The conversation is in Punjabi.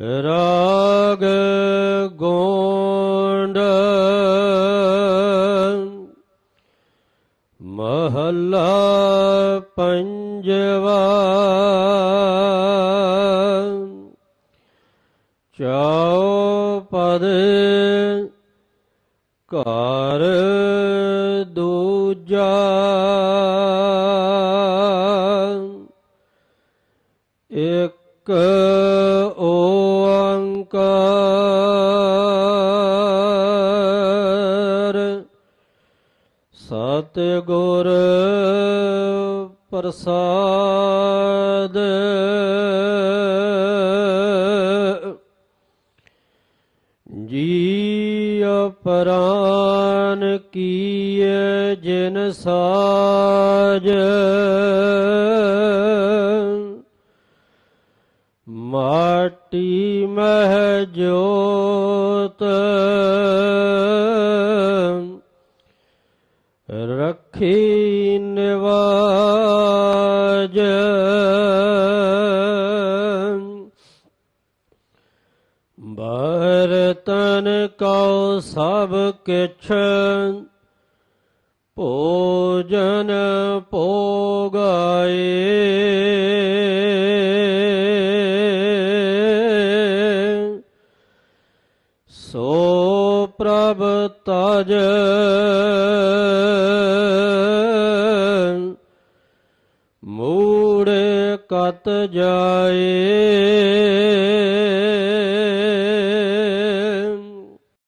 ਰਾਗ ਗੋਂਡ ਮਹੱਲਾ ਪੰਜਵਾ ਚਾਉ ਪਦ ਘਰ ਦੂਜਾ ਓ ਓੰਕਾਰ। ਸਤ ਗੁਰ ਪ੍ਰਸਾਦ। ਜੀ ਅਪਰਾਨ ਕੀਏ ਜਿਨ ਸਾਜ। ਮਾਟੀ ਮਹਿ ਜੋਤ ਰਖੀ ਨਿਵਾਜ ਬਰਤਨ ਕਉ ਸਭ ਕਿਛ ਭੋਜਨ ਭੋਗਾਏ। ਸੋ ਪ੍ਰਭ ਤਜ ਮੂੜੇ ਕਤ ਜਾਏ।